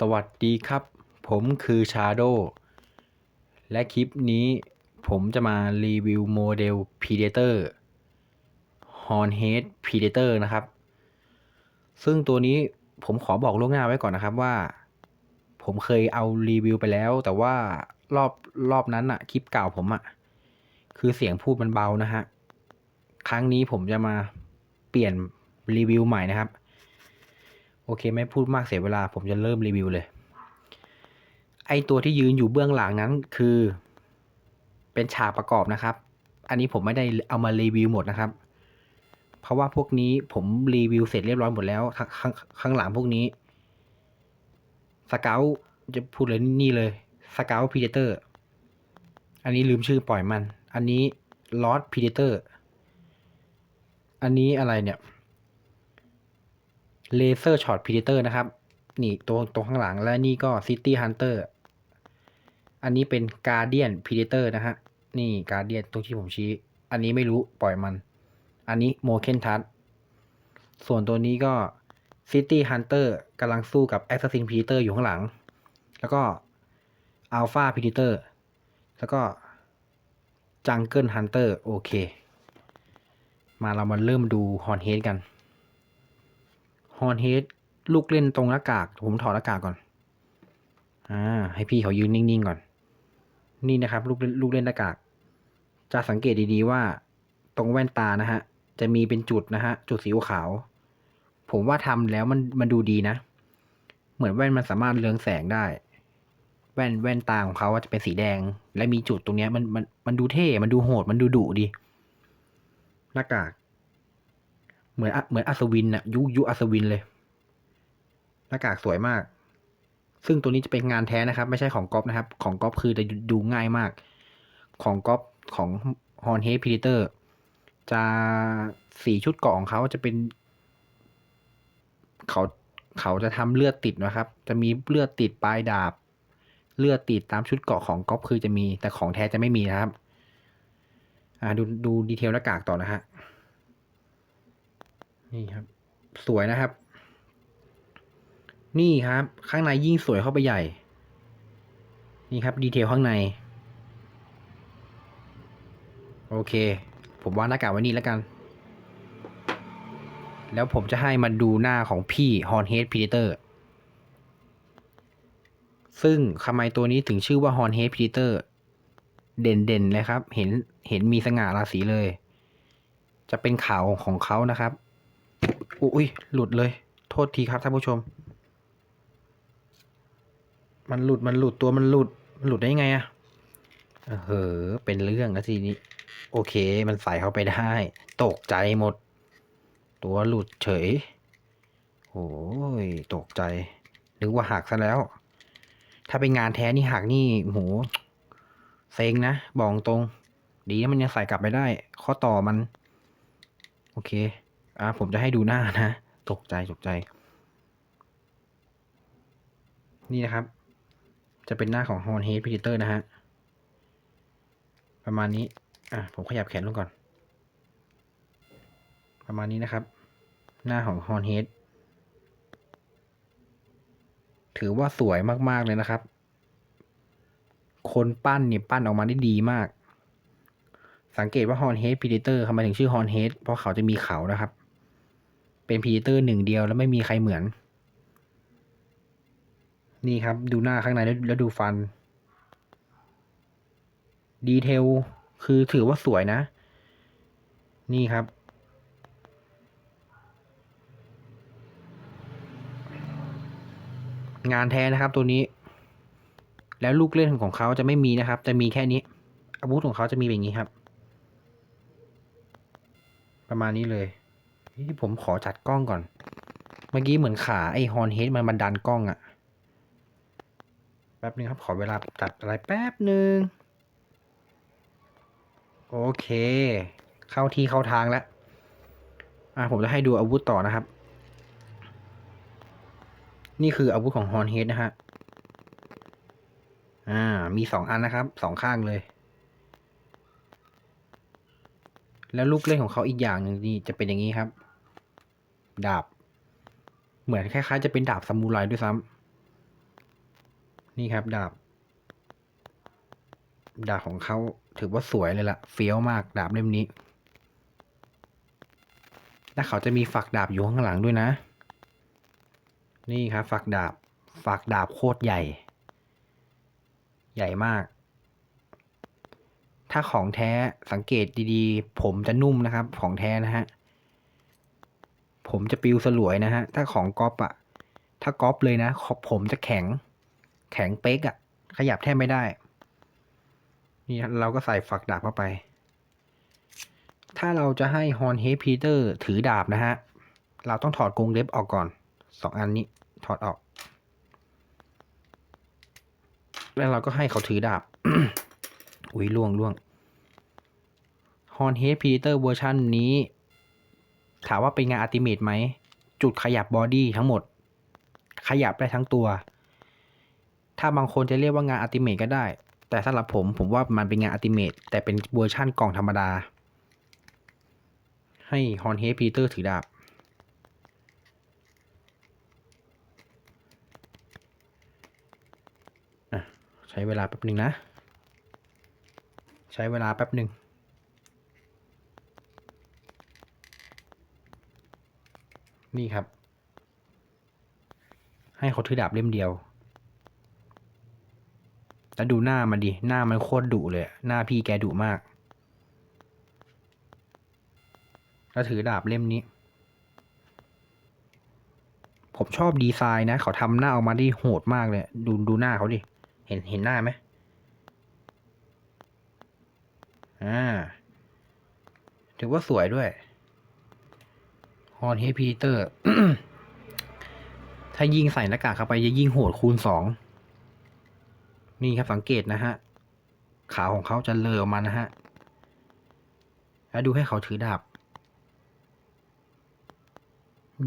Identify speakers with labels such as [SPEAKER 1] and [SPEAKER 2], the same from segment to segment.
[SPEAKER 1] สวัสดีครับ ผมคือชาโดและคลิปนี้ผมจะมารีวิวโมเดล Predator Hornhead Predator นะครับ ซึ่งตัวนี้ผมขอบอกล่วงหน้าไว้ก่อนนะครับว่า ผมเคยเอารีวิวไปแล้ว แต่ว่ารอบรอบนั้นอะคลิปเก่าผมอะคือเสียงพูดมันเบานะฮะ ครั้งนี้ผมจะมาเปลี่ยนรีวิวใหม่นะครับ โอเคไม่พูดมากเสียเวลา ผมจะเริ่มรีวิวเลย ไอตัวที่ยืนอยู่เบื้องหลังนั้นคือ เป็นฉากประกอบนะครับ อันนี้ผมไม่ได้เอามารีวิวหมดนะครับ เพราะว่าพวกนี้ผมรีวิวเสร็จเรียบร้อยหมดแล้วข้างข้างข้างหลังพวกนี้สเกลจะพูดเลยนี่เลยสเกลพีเดเตอร์อันนี้ลืมชื่อปล่อยมัน อันนี้ลอ d พีเดเตอร์อันนี้อะไรเนี่ย เลเซอร์ช็อตพีเดเตอร์นะครับ นี่ตัวตรงข้างหลังและนี่ก็ซิตี้ฮันเตอร์อันนี้เป็นการเดียนพีเดเตอร์นะฮะ นี่การเดียนตรงที่ผมชี้ อันนี้ไม่รู้ปล่อยมัน อันนี้โมเคนทัสส่วนตัวนี้ก็ City Hunter กำลังสู้กับ Assassin Predator อยู่ข้างหลัง แล้วก็ Alpha Predator แล้วก็ Jungle Hunter โอเค มาเรามาเริ่มดู Hornhead กัน Hornhead ลูกเล่นตรงหน้ากาก ผมถอดหน้ากากก่อน อ่า ให้พี่เขายืนนิ่งๆก่อน นี่นะครับ ลูกเล่นลูกเล่นหน้ากาก จะสังเกตดีๆว่า ตรงแว่นตานะฮะ จะมีเป็นจุดนะฮะ จุดสีขาว ผมว่าทำแล้วมันมันดูดีนะ เหมือนแว่นมันสามารถเรืองแสงได้ แว่นแว่นตาของเขาจะเป็นสีแดง และมีจุดตรงเนี้ยมันมันมันดูเท่ มันดูโหด มันดูดุดี หน้ากาก เหมือนเหมือนอัศวินอะยุยุอัศวินเลย หน้ากากสวยมาก ซึ่งตัวนี้จะเป็นงานแท้นะครับ ไม่ใช่ของก๊อปนะครับ ของก๊อปคือจะดูง่ายมาก ของก๊อปของ Hornhead Predator จะสีชุดเกาะของเขาจะเป็น เขาเขาจะทำเลือดติดนะครับ จะมีเลือดติดปลายดาบ เลือดติดตามชุดเกาะของก๊อปคือจะมีแต่ของแท้จะไม่มีนะครับ อ่าดูดูดีเทลหน้ากากต่อนะฮะ นี่ครับ สวยนะครับ นี่ครับ ข้างในยิ่งสวยเข้าไปใหญ่ นี่ครับ ดีเทลข้างใน โอเค ผมวางหน้ากากไว้นี่แล้วกัน แล้วผมจะให้มันดูหน้าของพี่ Hornhead Predator ซึ่งทำไมตัวนี้ถึงชื่อว่า Hornhead Predator เด่นๆเลยครับ เห็นเห็นมีสง่าราศีเลย จะเป็นขาวของเขานะครับ อุ้ยหลุดเลย โทษทีครับท่านผู้ชม มันหลุดมันหลุดตัวมันหลุดมันหลุดได้ยังไงอะเออเหอเป็นเรื่องนะทีนี้ โอเคมันใส่เข้าไปได้ ตกใจหมด ตัวหลุดเฉยโอ้ยตกใจ นึกว่าหักซะแล้ว ถ้าเป็นงานแท้นี่หักนี่โหเซ็งนะบอกตรง ดีนะมันยังใส่กลับไปได้ ข้อต่อมัน โอเค อ่าผมจะให้ดูหน้านะ ตกใจตกใจ นี่นะครับ จะเป็นหน้าของ Hornhead Predator นะฮะ ประมาณนี้ อะผมขยับแขนลงก่อน ประมาณนี้นะครับ หน้าของ Hornhead ถือว่าสวยมาก ๆ เลยนะครับ คนปั้นเนี่ยปั้นออกมาได้ดีมาก สังเกตว่า Hornhead Predator ทำไมถึงชื่อ Hornhead เพราะเขาจะมีเขานะครับ เป็น Predator หนึ่งเดียวแล้วไม่มีใครเหมือน นี่ครับดูหน้าข้างในแล้วแล้วดูฟัน ดีเทลคือถือว่าสวยนะ นี่ครับ งานแท้นะครับตัวนี้ แล้วลูกเล่นของเขาจะไม่มีนะครับ จะมีแค่นี้ อาวุธของเขาจะมีแบบนี้ครับ ประมาณนี้เลย ที่ผมขอจัดกล้องก่อน เมื่อกี้เหมือนขาไอฮอนเฮดมันมันดันกล้องอะแป๊บนึงครับ ขอเวลาจัดอะไรแป๊บหนึ่งโอเค เข้าที่เข้าทางแล้ว อะผมจะให้ดูอาวุธต่อนะครับ นี่คืออาวุธของฮอนเฮดนะฮะ อ่า มีสองอันนะครับสองข้างเลยแล้วลูกเล่นของเขาอีกอย่างหนึ่งนี่จะเป็นอย่างนี้ครับ ดาบ เหมือนคล้ายๆ จะเป็นดาบซามูไรด้วยซ้ำนี่ครับดาบ ดาบของเขาถือว่าสวยเลยล่ะเฟี้ยวมากดาบเล่มนี้ และเขาจะมีฝักดาบอยู่ข้างหลังด้วยนะ นี่ครับฝักดาบฝักดาบโคตรใหญ่ ใหญ่มาก ถ้าของแท้สังเกตดีๆ ผมจะนุ่มนะครับ ของแท้นะฮะ ผมจะปิวสลวยนะฮะ ถ้าของก๊อปอะถ้าก๊อปเลยนะผมจะแข็ง แข็งเป๊กอะขยับแทบไม่ได้ นี่เราก็ใส่ฝักดาบเข้าไป ถ้าเราจะให้ฮอนเฮพีเตอร์ถือดาบนะฮะ เราต้องถอดกรงเล็บออกก่อนสองอันนี้ถอดออก แล้วเราก็ให้เขาถือดาบ อุ้ยล่วงล่วงฮอนเฮพีเตอร์เวอร์ชันนี้ ถามว่าเป็นงานอัติเมตไหม จุดขยับบอดี้ทั้งหมด ขยับได้ทั้งตัว ถ้าบางคนจะเรียกว่างานอัติเมตก็ได้ แต่สำหรับผมผมว่ามันเป็นงานอัติเมตแต่เป็นเวอร์ชั่นกล่องธรรมดา ให้ฮอนเฮพีเตอร์ถือดาบใช้เวลาแป๊บหนึ่งนะ ใช้เวลาแป๊บหนึ่ง นี่ครับ ให้เขาถือดาบเล่มเดียว แล้วดูหน้ามันดิ หน้ามันโคตรดุเลย หน้าพี่แกดุมาก แล้วถือดาบเล่มนี้ ผมชอบดีไซน์นะ เขาทำหน้าออกมาได้โหดมากเลย ดูดูหน้าเขาดิ เห็นเห็นหน้าไหมอ่า ถือว่าสวยด้วย ฮอนเฮพีเตอร์ ถ้ายิงใส่หน้ากากเข้าไปจะยิ่งโหดคูณสอง นี่ครับสังเกตนะฮะ ขาของเขาจะเลอออกมานะฮะ แล้วดูให้เขาถือดาบ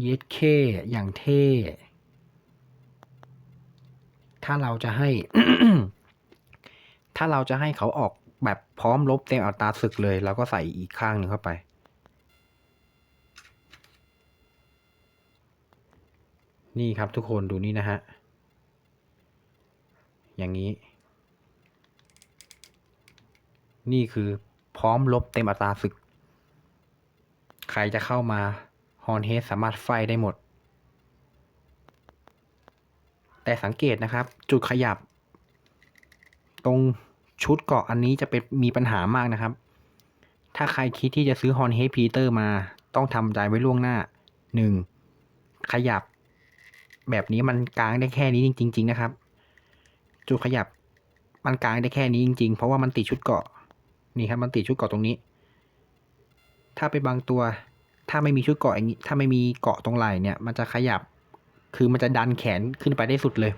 [SPEAKER 1] เย็ดเคอย่างเท่ ถ้าเราจะให้ ถ้าเราจะให้เขาออกแบบพร้อมลบเต็มอัตราศึกเลย เราก็ใส่อีกข้างหนึ่งเข้าไป นี่ครับทุกคนดูนี่นะฮะ อย่างนี้ นี่คือพร้อมลบเต็มอัตราศึก ใครจะเข้ามาฮอนเฮดสามารถไฟได้หมด แต่สังเกตนะครับ จุดขยับ ตรงชุดเกาะอันนี้จะเป็นมีปัญหามากนะครับ ถ้าใครคิดที่จะซื้อฮอนเฮดพีเตอร์มา ต้องทำใจไว้ล่วงหน้าหนึ่งขยับ แบบนี้มันกลางได้แค่นี้จริง ๆ นะครับ จุดขยับมันกลางได้แค่นี้จริง ๆ เพราะว่ามันติดชุดเกาะนี่ครับมันติดชุดเกาะตรงนี้ ถ้าไปบางตัว ถ้าไม่มีชุดเกาะอย่างนี้ ถ้าไม่มีเกาะตรงไหล่เนี่ย มันจะขยับ คือมันจะดันแขนขึ้นไปได้สุดเลย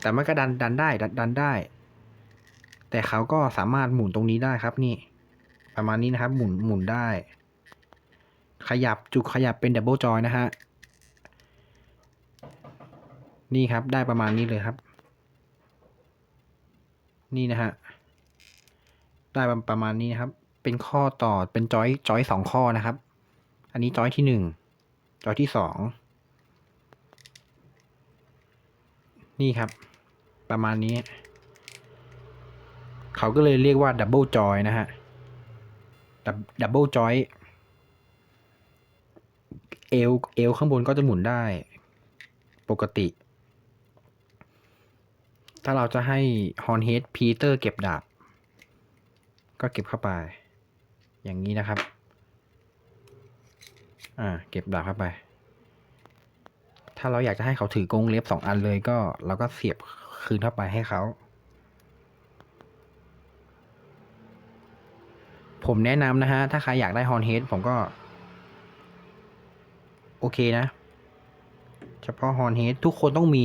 [SPEAKER 1] แต่มันก็ดันดันได้ดันดันได้ แต่เขาก็สามารถหมุนตรงนี้ได้ครับนี่ ประมาณนี้นะครับ หมุนหมุนได้ ขยับจุดขยับเป็นดับเบิลจอยนะฮะ นี่ครับได้ประมาณนี้เลยครับ นี่นะฮะได้ประมาณนี้นะครับ เป็นข้อต่อเป็นจอยจอยสองข้อนะครับ อันนี้จอยที่หนึ่งจอยที่สองนี่ครับ ประมาณนี้ เขาก็เลยเรียกว่าดับเบิลจอยนะฮะดับดับเบิลจอยเอวเอวข้างบนก็จะหมุนได้ ปกติ ถ้าเราจะให้ฮอนเฮดพีเตอร์เก็บดาบ ก็เก็บเข้าไป อย่างนี้นะครับ อ่า เก็บดาบเข้าไป ถ้าเราอยากจะให้เขาถือกงเล็บสองอันเลยก็ เราก็เสียบคืนเข้าไปให้เขา ผมแนะนำนะฮะ ถ้าใครอยากได้ฮอนเฮดผมก็ โอเคนะ เฉพาะฮอนเฮดทุกคนต้องมี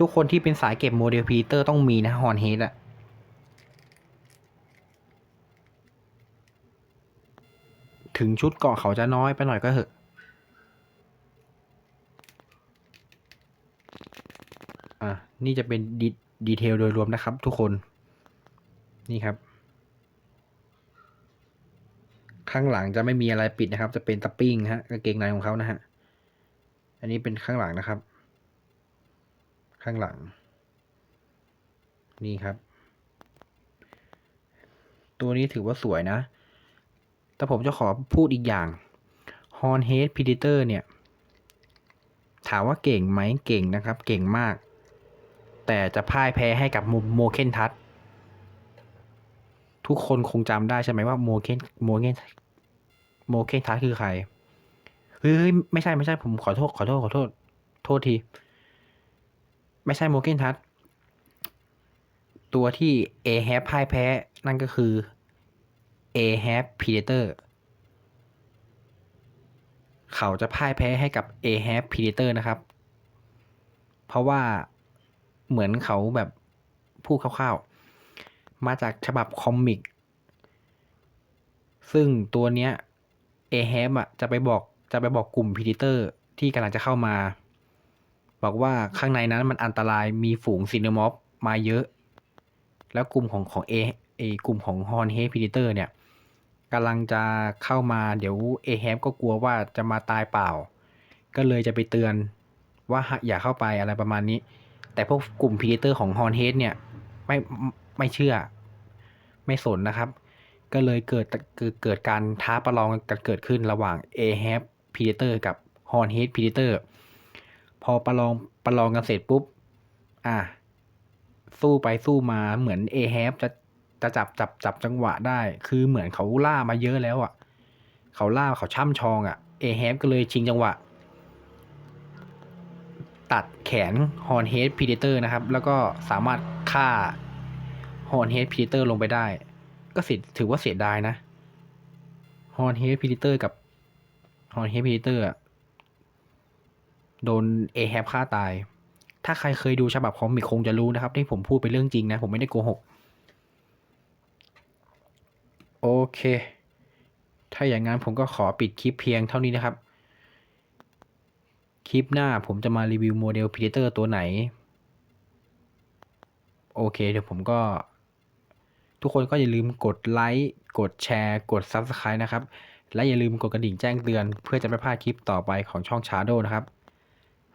[SPEAKER 1] ทุกคนที่เป็นสายเก็บโมเดลพีเตอร์ต้องมีนะฮอนเฮดอะถึงชุดเกาะเขาจะน้อยไปหน่อยก็เหอะ อะ นี่จะเป็นดีดีเทลโดยรวมนะครับทุกคน นี่ครับ ข้างหลังจะไม่มีอะไรปิดนะครับ จะเป็นตะปิ้งฮะกางเกงในของเขานะฮะ อันนี้เป็นข้างหลังนะครับ ข้างหลัง นี่ครับ ตัวนี้ถือว่าสวยนะ แต่ผมจะขอพูดอีกอย่าง Hornhead Predator เนี่ย ถามว่าเก่งไหมเก่งนะครับ เก่งมาก แต่จะพ่ายแพ้ให้กับโมเคนทัศทุกคนคงจำได้ใช่ไหมว่าโมเคนโมเคนโมเคนทัศคือใครเฮ้ยไม่ใช่ไม่ใช่ผมขอโทษขอโทษขอโทษ โทษที ไม่ใช่โมเกนทัศตัวที่ a h a v พ่ายแพ้ นั่นก็คือ a h a v Predator เขาจะพ่ายแพ้ให้กับ a h a v Predator นะครับ เพราะว่าเหมือนเขาแบบพูดคร่าวๆ มาจากฉบับคอมิก ซึ่งตัวเนี้ย a h a v อะจะไปบอกจะไปบอกกลุ่ม Predator ที่กำลังจะเข้ามา บอกว่าข้างในนั้นมันอันตรายมีฝูงซิน e มอฟมาเยอะ แล้วกลุ่มของของเอเอกลุ่มของฮอนเฮพิเตอร์เนี่ยกำลังจะเข้ามาเดี๋ยวเอแฮมก็กลัวว่าจะมาตายเปล่า ก็เลยจะไปเตือนว่าอย่าเข้าไปอะไรประมาณนี้ แต่พวกกลุ่มพีเตอร์ของฮอนเฮดเนี่ยไม่ไม่เชื่อ ไม่สนนะครับ ก็เลยเกิดเกิดเกิดการท้าประลองกันเกิดขึ้นระหว่าง a h a v Predator กับ Hornhead Predator พอประลองประลองกันเสร็จปุ๊บ อะ สู้ไปสู้มาเหมือน a h a v จะจะจับจับจับจังหวะได้ คือเหมือนเขาล่ามาเยอะแล้วอะ เขาล่าเขาช่ำชองอะ a h a v ก็เลยชิงจังหวะ ตัดแขน Hornhead Predator นะครับ แล้วก็สามารถฆ่า Hornhead Predator ลงไปได้ ก็เสียถือว่าเสียดายนะ Hornhead Predator กับ Hornhead Predator อะ โดน a h a v ฆ่าตาย ถ้าใครเคยดูฉบับคอมิกคงจะรู้นะครับ ที่ผมพูดเป็นเรื่องจริงนะ ผมไม่ได้โกหก โอเค ถ้าอย่างนั้นผมก็ขอปิดคลิปเพียงเท่านี้นะครับ คลิปหน้าผมจะมารีวิวโมเดล Predator ตัวไหน โอเค เดี๋ยวผมก็ ทุกคนก็อย่าลืมกดไลค์กดแชร์กด Subscribe นะครับและอย่าลืมกดกระดิ่งแจ้งเตือน เพื่อจะไม่พลาดคลิปต่อไปของช่อง Shadow นะครับ